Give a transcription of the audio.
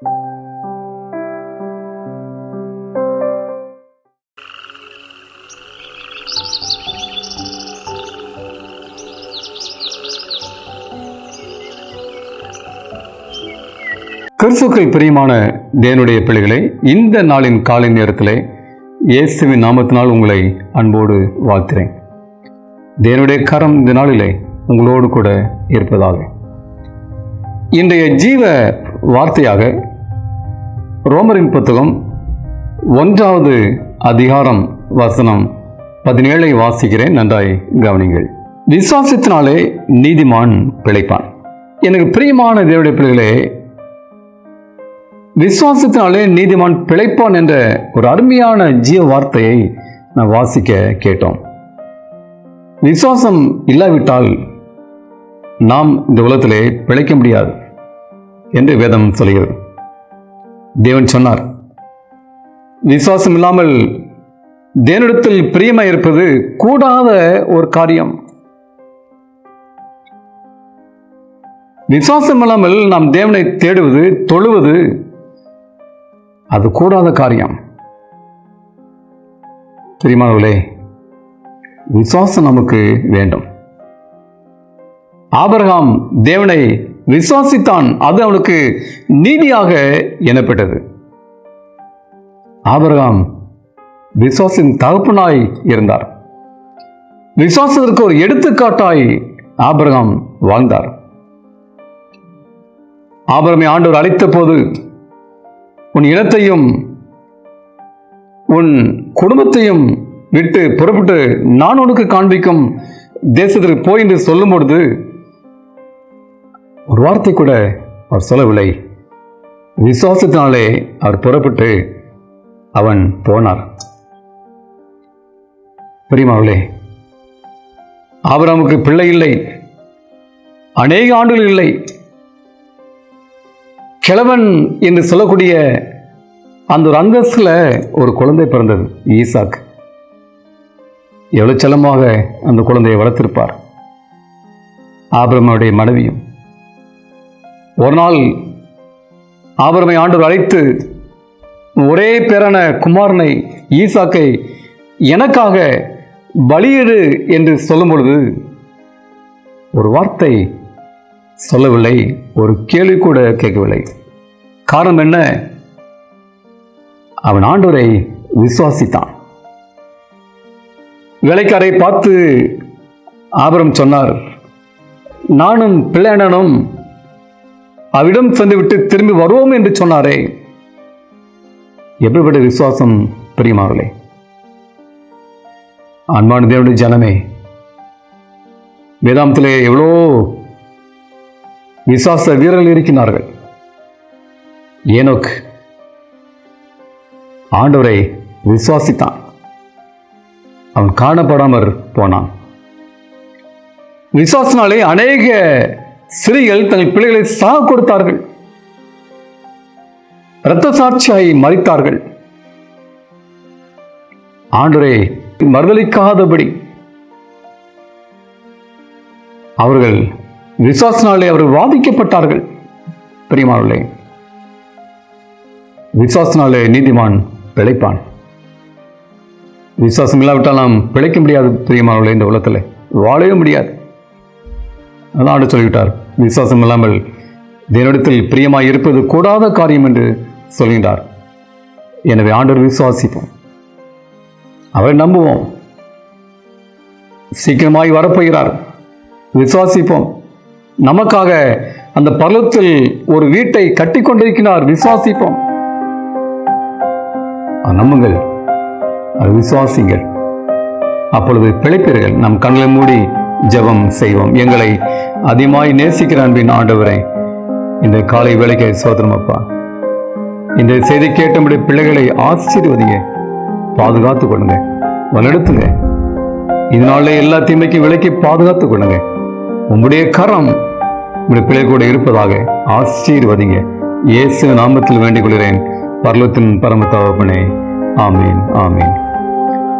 கிறிஸ்துக்கள் பிரியமான தேனுடைய பிள்ளைகளை இந்த நாளின் காலை நேரத்தில் இயேசுவின் நாமத்தினால் உங்களை அன்போடு வாழ்த்துறேன். தேனுடைய கரம் இந்த நாளிலே உங்களோடு கூட இருப்பதாக. இன்றைய ஜீவ வார்த்தையாக ரோமரின் புத்தகம் ஒன்றாவது அதிகாரம் வசனம் பதினேழை வாசிக்கிறேன் நன்றாய் கவனிங்கள் விசுவாசத்தினாலே நீதிமான் பிழைப்பான். எனக்கு பிரியமான தேவடைய பிள்ளைகளே விசுவாசத்தினாலே நீதிமான் பிழைப்பான் என்ற ஒரு அருமையான ஜீவ வார்த்தையை நான் வாசிக்க கேட்டோம். விசுவாசம் இல்லாவிட்டால் நாம் இந்த உலகத்திலே பிழைக்க முடியாது என்று வேதம் சொல்கிறது. தேவன் சொன்னார் விசுவாசம் இல்லாமல் தேவனிடத்தில் பிரியமாக இருப்பது கூடாத ஒரு காரியம். விசுவாசம் இல்லாமல் நாம் தேவனை தேடுவது தொழுவது அது கூடாத காரியம். தெரியுமானவர்களே விசுவாசம் நமக்கு வேண்டும். ஆபரகாம் தேவனை விசுவாசித்தான் அது அவனுக்கு நீதியாக எனப்பட்டது. ஆபரகாம் விசுவாசின் தகப்பனாய் இருந்தார். விசுவாசத்திற்கு ஒரு எடுத்துக்காட்டாய் ஆபரகாம் வாழ்ந்தார். ஆபரமை ஆண்டவர் அழைத்த போது உன் இனத்தையும் உன் குடும்பத்தையும் விட்டு புறப்பட்டு நான் உனக்கு காண்பிக்கும் தேசத்திற்கு போய் என்று சொல்லும் பொழுது ஒரு வார்த்தை கூட அவர் சொல்லவில்லை. விசுவாசத்தினாலே அவர் புறப்பட்டு அவன் போனார். பிரியமாவளே ஆபிரகாமுக்கு பிள்ளை இல்லை. அநேக ஆண்டுகள் இல்லை. கிழவன் என்று சொல்லக்கூடிய அந்த ஒரு அந்தஸ்தில் ஒரு குழந்தை பிறந்தது ஈசாக். எவ்வளவு செல்லமாக அந்த குழந்தையை வளர்த்திருப்பார். ஆபிரமனுடைய மனைவியும். ஒரு நாள் ஆபரமை ஆண்டவர் அழைத்து ஒரே பேரான குமாரனை ஈசாக்கை எனக்காக பலியிடு என்று சொல்லும் பொழுது ஒரு வார்த்தை சொல்லவில்லை ஒரு கேள்வி கூட கேட்கவில்லை. காரணம் என்ன? அவன் ஆண்டோரை விசுவாசித்தான். வேலைக்காரை பார்த்து ஆபரம் சொன்னார் நானும் பிள்ளையனும் அவிடம் சென்று விட்டு திரும்பி வருவோம் என்று சொன்னாரே. எப்படிப்பட்ட விசுவாசம் பிரியமாவர்களே அன்பான தேவனுடைய ஜனமே வேதாந்தத்திலே எவ்வளோ விசுவாச வீரர்கள் இருக்கிறார்கள். ஏனோக் ஆண்டவரை விசுவாசித்தான். அவன் காணப்படாமற் போனான். விசுவாசனாலே அநேக சிறைகள் தங்கள் பிள்ளைகளை சாக கொடுத்தார்கள். இரத்த சாட்சியாகி மறித்தார்கள். ஆண்டரே மறுதளிக்காதபடி அவர்கள் விசுவாசனாலே அவர்கள் வாதிக்கப்பட்டார்கள். பிரியமானவர்களே விசுவாசனாலே நீதிமான் பிழைப்பான். விசுவாசம் இல்லாவிட்டால் நாம் பிழைக்க முடியாது. பிரியமானவர்களே இந்த உலகத்தில் வாழவே முடியாது. அதான் ஆண்டு சொல்லிவிட்டார். விசுவாசம் இல்லாமல் தேவனிடத்தில் பிரியமாக இருப்பது கூடாத காரியம் என்று சொல்கின்றார். எனவே ஆண்டவர் விசுவாசிப்போம். அவரை நம்புவோம். சீக்கிரமாய் வரப்போகிறார். விசுவாசிப்போம். நமக்காக அந்த பருவத்தில் ஒரு வீட்டை கட்டி கொண்டிருக்கிறார். விசுவாசிப்போம். நம்புங்கள். அது விசுவாசிங்கள் அப்பொழுது பிழைப்பீர்கள். நம் கண்களை மூடி ஜெபம் செய்வோம். எங்களை அதிகமாய் நேசிக்கிற அன்பின் ஆண்டவரை இந்த காலை வேலைக்கு சோதனம் அப்பா இந்த செய்தி கேட்டபடி பிள்ளைகளை ஆசீர்வதிங்க பாதுகாத்து கொடுங்க வழிநடத்துங்க இதனால எல்லா தீமைக்கும் விலைக்கு பாதுகாத்து கொடுங்க உங்களுடைய கரம் உங்களுடைய பிள்ளை கூட இருப்பதாக ஆசீர்வதிங்க. இயேசு நாமத்தில் வேண்டிக் கொள்கிறேன். பர்லத்தின் பரம தகப்பனே ஆமீன் ஆமீன்.